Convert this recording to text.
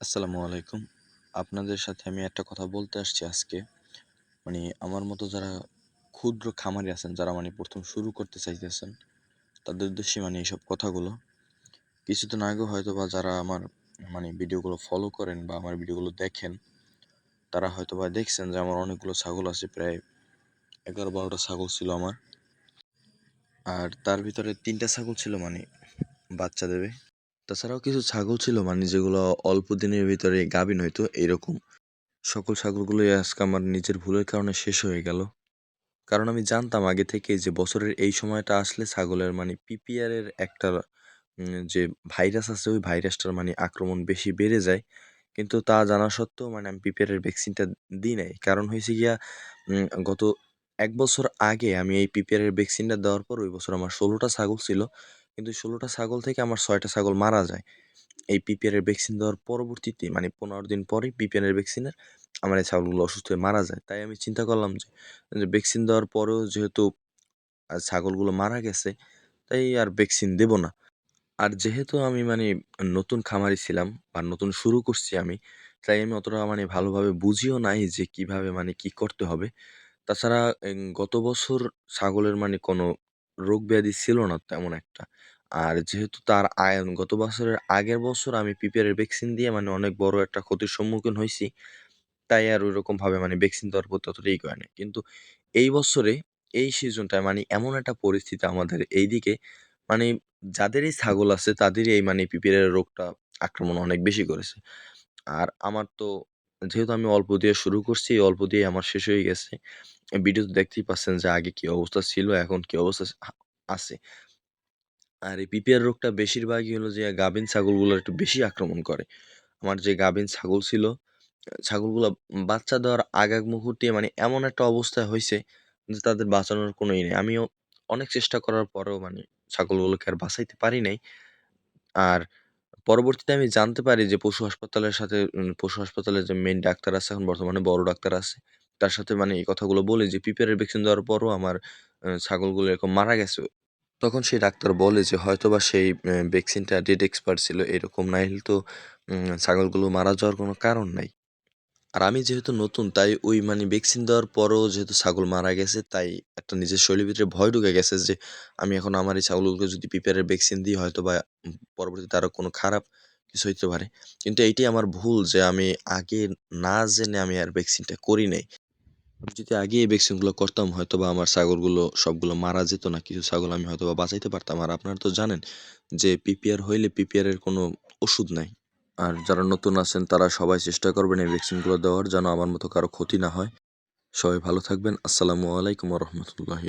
আসসালামু আলাইকুম। আপনাদের সাথে আমি একটা কথা বলতে আসছি আজকে। মানে আমার মতো যারা ক্ষুদ্র খামারি আছেন, যারা মানে প্রথম শুরু করতে চাইতেছেন, তাদের উদ্দেশ্যে মানে এইসব কথাগুলো। কিছুদিন আগে হয়তো বা যারা আমার মানে ভিডিওগুলো ফলো করেন বা আমার ভিডিওগুলো দেখেন, তারা হয়তো বা দেখছেন যে আমার অনেকগুলো ছাগল আছে, প্রায় এগারো বারোটা ছাগল ছিল আমার। আর তার ভিতরে তিনটা ছাগল ছিল মানে বাচ্চা দেবে। তাছাড়াও কিছু ছাগল ছিল মানে যেগুলো অল্প দিনের ভিতরে গাভিন হইতো, এরকম। সকল ছাগলগুলোই আজকে আমার নিজের ভুলের কারণে শেষ হয়ে গেল। কারণ আমি জানতাম আগে থেকে যে বছরের এই সময়টা আসলে ছাগলের মানে পিপিআর এর একটা যে ভাইরাস আছে, ওই ভাইরাসটার মানে আক্রমণ বেশি বেড়ে যায়। কিন্তু তা জানা সত্ত্বেও মানে আমি পিপিআর এর ভ্যাকসিনটা দিই নাই। কারণ হয়েছে গিয়া গত এক বছর আগে আমি এই পিপিআর এর ভ্যাকসিনটা দেওয়ার পর ওই বছর আমার ষোলোটা ছাগল ছিল। কিন্তু ষোলোটা ছাগল থেকে আমার ছয়টা ছাগল মারা যায়। এই পিপিআর এর ভ্যাকসিন দেওয়ার পরবর্তীতে মানে পনেরো দিন পরেই পিপিআর এর ভ্যাকসিনের আমার এই ছাগলগুলো অসুস্থ হয়ে মারা যায়। তাই আমি চিন্তা করলাম যে ভ্যাকসিন দেওয়ার পরেও যেহেতু ছাগলগুলো মারা গেছে, তাই আর ভ্যাকসিন দেব না। আর যেহেতু আমি মানে নতুন খামারি ছিলাম বা নতুন শুরু করছি আমি, তাই আমি অতটা মানে ভালোভাবে বুঝিও নাই যে কীভাবে মানে কি করতে হবে। তাছাড়া গত বছর ছাগলের মানে কোনো রোগ ব্যাধি ছিল না তেমন একটা। আর যেহেতু তার আয়ন গত বছরের আগের বছর আমি পিপিআর ভ্যাকসিন দিয়ে মানে অনেক বড় একটা ক্ষতির সম্মুখীন হয়েছি তাই আর ওইরকম ভাবে মানে ভ্যাকসিন দেওয়ার প্রতি অতটা ই নাই। কিন্তু এই বছরে, এই সিজনটায় মানে এমন একটা পরিস্থিতি আমাদের এইদিকে মানে যাদেরই ছাগল আছে তাদেরই এই মানে পিপিআর রোগটা আক্রমণ অনেক বেশি করেছে। আর আমার তো যেহেতু আমি অল্প দিয়ে শুরু করছি অল্প দিয়ে আমার শেষ হয়ে গেছে। ভিডিওতে দেখতেই পাচ্ছেন যে আগে কি অবস্থা ছিল, এখন কি অবস্থা আছে। আর এই পিপিআর রোগটা বেশিরভাগই হলো যে গাভীন ছাগলগুলো একটু বেশি আক্রমণ করে। আমার যে গাভীন ছাগল ছিল ছাগলগুলো বাচ্চা দেওয়ার আগ মুহূর্তে মানে এমন একটা অবস্থায় হয়েছে যে তাদের বাঁচানোর কোনো ই নেই। আমিও অনেক চেষ্টা করার পরেও মানে ছাগলগুলোকে আর বাঁচাইতে পারি নাই। আর পরবর্তীতে আমি জানতে পারি যে পশু হাসপাতালের সাথে পশু হাসপাতালের যে মেন ডাক্তার আছে, এখন বর্তমানে বড় ডাক্তার আছে, তার সাথে মানে এই কথাগুলো বলে যে পিপিআরের ভ্যাকসিন দেওয়ার পরও আমার ছাগলগুলো এরকম মারা গেছে। তখন সেই ডাক্তার বলে যে, হয়তোবা সেই ভ্যাকসিনটা ডেট এক্সপায়ার ছিল, এরকম না হলে তো ছাগলগুলো মারা যাওয়ার কোনো কারণ নাই। আর আমি যেহেতু নতুন, তাই ওই মানে ভ্যাকসিন দেওয়ার পরও যেহেতু ছাগল মারা গেছে, তাই একটা নিজের শরীরের ভিতরে ভয় ঢুকে গেছে যে, আমি এখন আমার এই ছাগলগুলোকে যদি পিপিআরের ভ্যাকসিন দিই হয়তো বা পরবর্তীতে আরও কোনো খারাপ কিছু হইতে পারে। কিন্তু এইটাই আমার ভুল যে, আমি আগে না জেনে আমি আর ভ্যাকসিনটা করি নাই। আমি যদি আগে এই ভ্যাকসিনগুলো করতাম হয়তো বা আমার ছাগলগুলো সবগুলো মারা যেত না, কিছু ছাগল আমি হয়তো বা বাঁচাইতে পারতাম। আর আপনারা তো জানেন যে পিপিআর হইলে পিপিআর এর কোনো ওষুধ নাই। আর যারা নতুন আছেন, তারা সবাই চেষ্টা করবেন এই ভ্যাকসিনগুলো দেওয়ার, যেন আমার মতো কারও ক্ষতি না হয়। সবাই ভালো থাকবেন। আসসালামু আলাইকুম রহমতুল্লাহি